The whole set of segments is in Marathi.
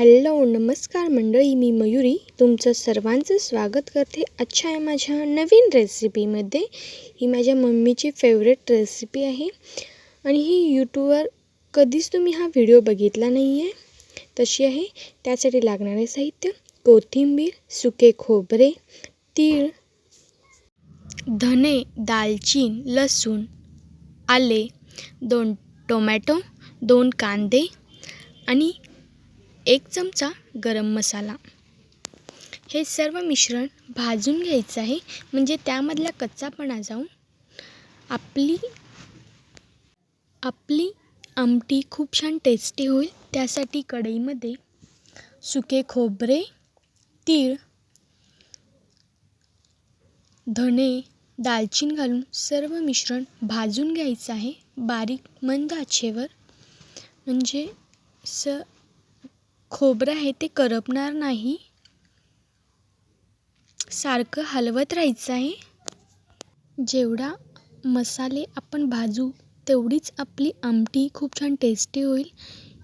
हॅलो नमस्कार मंडळी मी मयुरी. तुमचं सर्वांचं स्वागत करते अच्छा आहे माझ्या नवीन रेसिपीमध्ये ही माझ्या मम्मीची फेवरेट रेसिपी आहे. आणि ही यूट्यूबवर कधीच तुम्ही हा व्हिडिओ बघितला नाही आहे तशी आहे. त्यासाठी लागणारे साहित्य कोथिंबीर सुके खोबरे तीळ धने दालचीन लसूण आले दोन टोमॅटो दोन कांदे आणि एक चमचा गरम मसाला. हे सर्व मिश्रण भाजून घ्यायचं आहे. म्हणजे त्यामधला कच्चापणा जाऊन आपली आपली आमटी खूप छान टेस्टी होईल. त्यासाठी कढईमध्ये सुके खोबरे तीळ धणे दालचीन घालून सर्व मिश्रण भाजून घ्यायचं आहे. बारीक मंद आचेवर. म्हणजे स खोबरं आहे ते करपणार नाही. सारखं हलवत राहायचं आहे. जेवढा मसाले आपण भाजू तेवढीच आपली आमटी खूप छान टेस्टी होईल.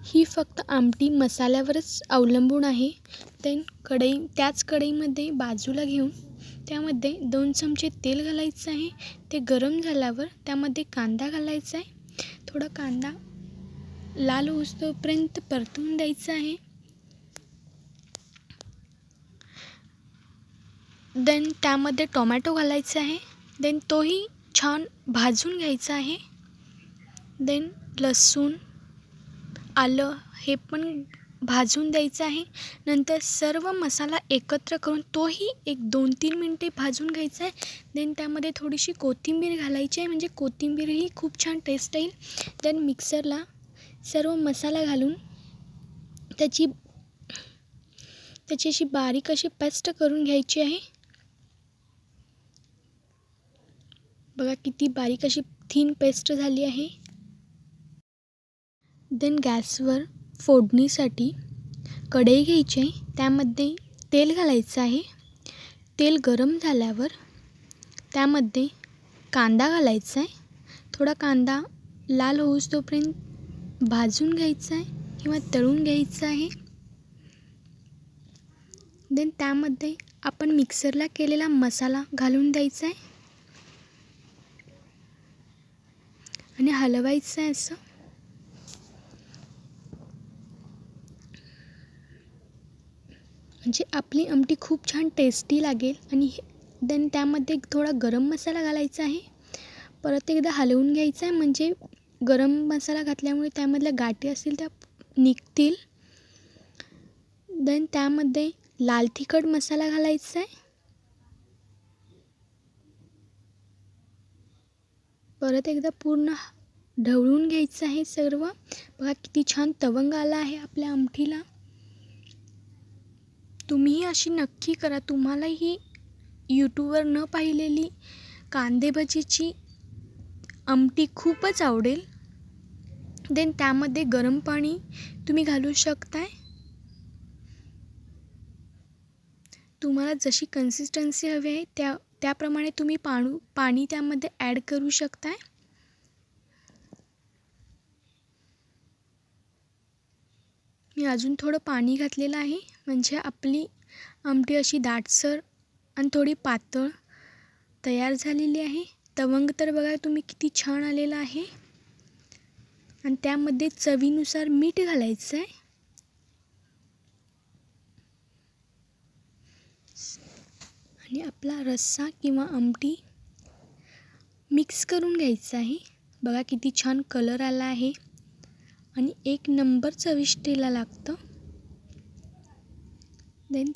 ही फक्त आमटी मसाल्यावरच अवलंबून आहे. देन कढई त्याच कढईमध्ये बाजूला घेऊन त्यामध्ये दोन चमचे तेल घालायचं आहे. ते गरम झाल्यावर त्यामध्ये कांदा घालायचा आहे. थोडा कांदा लाल होईस्तोपर्यंत परतून द्यायचा आहे. देन त्यामध्ये टोमॅटो घालायचा आहे. देन तोही छान भाजून घ्यायचा आहे. देन लसूण आलं हे पण भाजून द्यायचं आहे. नंतर सर्व मसाला एकत्र करून तोही एक दोन तीन मिनटे भाजून घ्यायचा आहे. देन त्यामध्ये थोडीशी कोथिंबीर घालायची आहे. म्हणजे कोथिंबीरही खूप छान टेस्ट येईल. देन मिक्सरला सर्व मसाला घालून त्याची त्याची अशी बारीक अशी पेस्ट करून घ्यायची आहे. बघा किती बारीक अशी थीन पेस्ट झाली आहे. देन गॅसवर फोडणीसाठी कढई घ्यायची आहे. त्यामध्ये तेल घालायचं आहे. तेल गरम झाल्यावर त्यामध्ये कांदा घालायचा आहे. थोडा कांदा लाल होऊस तोपर्यंत भाजून घ्यायचा आहे किंवा तळून घ्यायचं आहे. देन त्यामध्ये आपण मिक्सरला केलेला मसाला घालून द्यायचा आहे. आणि हलवायचं आहे असं? म्हणजे आपली आमटी खूप छान टेस्टी लागेल आणि देन त्यामध्ये थोडा गरम मसाला घालायचा आहे. परत एकदा हलवून घ्यायचं आहे म्हणजे गरम मसाला घातल्यामुळे त्यामधल्या गाठी असतील त्या निघतील. देन त्यामध्ये लाल तिखट मसाला घालायचा आहे. परत एकदा पूर्ण ढवळून घ्यायचं आहे सर्व. बघा किती छान तवंग आला आहे आपल्या आमठीला तुम्हीही अशी नक्की करा. तुम्हालाही यूट्यूबवर न पाहिलेली कांदेभजीची आमटी खूपच आवडेल. देन त्यामध्ये गरम पाणी तुम्ही घालू शकताय. तुम्हाला जशी कन्सिस्टन्सी हवी आहे त्या त्याप्रमाणे तुम्ही पाणू पाणी त्यामध्ये ॲड करू शकताय. मी अजून थोडं पाणी घातलेलं आहे म्हणजे आपली आमटी अशी दाटसर आणि थोडी पातळ तयार झालेली आहे. तवंग तर बघा तुम्ही किती छान आलेलं आहे. आणि त्यामध्ये चवीनुसार मीठ घालायचं आहे आणि आपला रस्सा किंवा आमटी मिक्स करून घ्यायचं आहे. बघा किती छान कलर आला आहे. आणि एक नंबर चविष्टीला लागतं. देन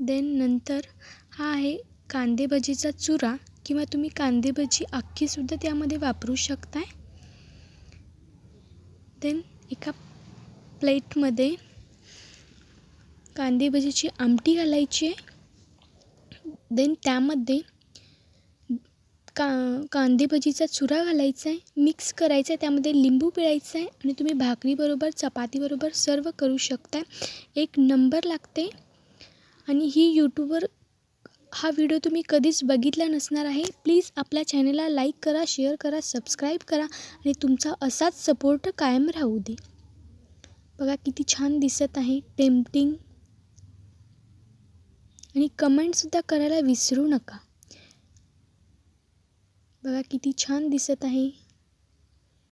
देन नंतर हा आहे कांदे भजीचा चुरा किंवा तुम्ही कांदे भजी अख्खीसुद्धा त्यामध्ये वापरू शकताय. देन एका प्लेटमध्ये कांदे भजीची आमटी घालायची आहे. देन त्यामध्ये का कांदे भजीचा चुरा घालायचा आहे मिक्स करायचा आहे त्यामध्ये लिंबू पिळायचं आहे आणि तुम्ही भाकरीबरोबर चपातीबरोबर सर्व करू शकता एक नंबर लागते. आणि ही यूट्यूबवर हा व्हिडिओ तुम्ही कधीच बघितला नसणार आहे. प्लीज आपल्या चॅनलला लाईक करा शेअर करा सबस्क्राईब करा आणि तुमचा असाच सपोर्ट कायम राहू दे. बघा किती छान दिसत आहे टेम्पटिंग आणि कमेंटसुद्धा करायला विसरू नका. बघा किती छान दिसत आहे.